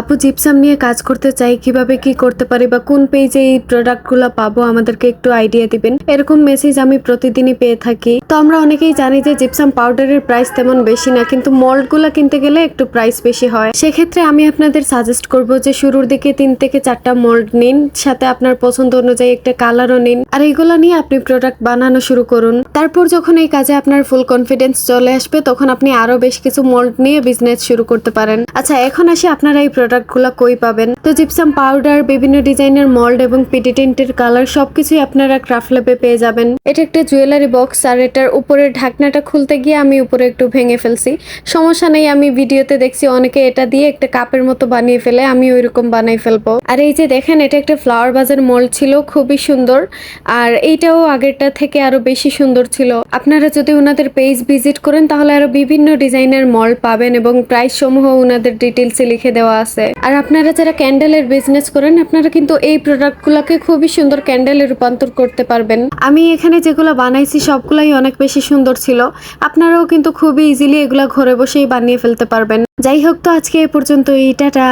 আপু জিপসাম নিয়ে কাজ করতে চাই, কীভাবে কি করতে পারি বা কোন পেজে এই প্রোডাক্টগুলো পাবো, আমাদেরকে একটু আইডিয়া দিবেন। এরকম মেসেজ আমি প্রতিদিনই পেয়ে থাকি। তো আমরা অনেকেই জানি যে জিপসাম পাউডারের প্রাইস তেমন বেশি না, কিন্তু মল্টগুলো কিনতে গেলে একটু প্রাইস বেশি হয়। সেক্ষেত্রে আমি আপনাদের সাজেস্ট করব যে শুরুর দিকে তিন থেকে চারটা মোল্ড নিন, সাথে আপনার পছন্দ অনুযায়ী একটা কালারও নিন। আর এইগুলো নিয়ে আপনি প্রোডাক্ট বানানো শুরু করুন। তারপর যখন এই কাজে আপনার ফুল কনফিডেন্স চলে আসবে, তখন আপনি আরও বেশ কিছু মোল্ড নিয়ে বিজনেস শুরু করতে পারেন। আচ্ছা এখন আসি আপনারা এই প্রোডাক্টগুলো কই পাবেন? তো জিপসাম পাউডার বিভিন্ন ডিজাইনের মোল্ড এবং পিটি টিন্টের কালার সবকিছুই আপনারা ক্রাফট পেয়ে যাবেন। এটা একটা জুয়েলারি বক্স আর এটার উপরের ঢাকনাটা খুলতে গিয়ে আমি উপরে একটু ভেঙে ফেলছি। সমস্যা নেই, আমি ভিডিওতে দেখছি অনেকে এটা দিয়ে একটা কাপের মতো বানিয়ে ফেলে, আমি ওইরকম বানাই ফেলব। আর এই যে দেখেন, এটা একটা ফ্লাওয়ার বাজার মোল্ড ছিল, খুবই সুন্দর। আর এইটাও আগেরটা থেকে আরও বেশি সুন্দর ছিল। আপনারা যদি ওনাদের পেজ ভিজিট করেন, তাহলে আরও বিভিন্ন ডিজাইনের মল পাবেন এবং প্রাইস সমূহ ওনাদের ডিটেলসে লিখে দেওয়া আছে। আর আপনারা যারা ক্যান্ডেলের বিজনেস করেন, আপনারা কিন্তু এই প্রোডাক্টগুলোকে খুবই সুন্দর ক্যান্ডেলে রূপান্তর করতে পারবেন। আমি এখানে যেগুলো বানাইছি, সবগুলাই অনেক বেশি সুন্দর ছিল। আপনারাও কিন্তু খুবই ইজিলি এগুলা ঘরে বসেই বানিয়ে ফেলতে পারবেন। যাই হোক তো আজকে এ পর্যন্ত টাটা।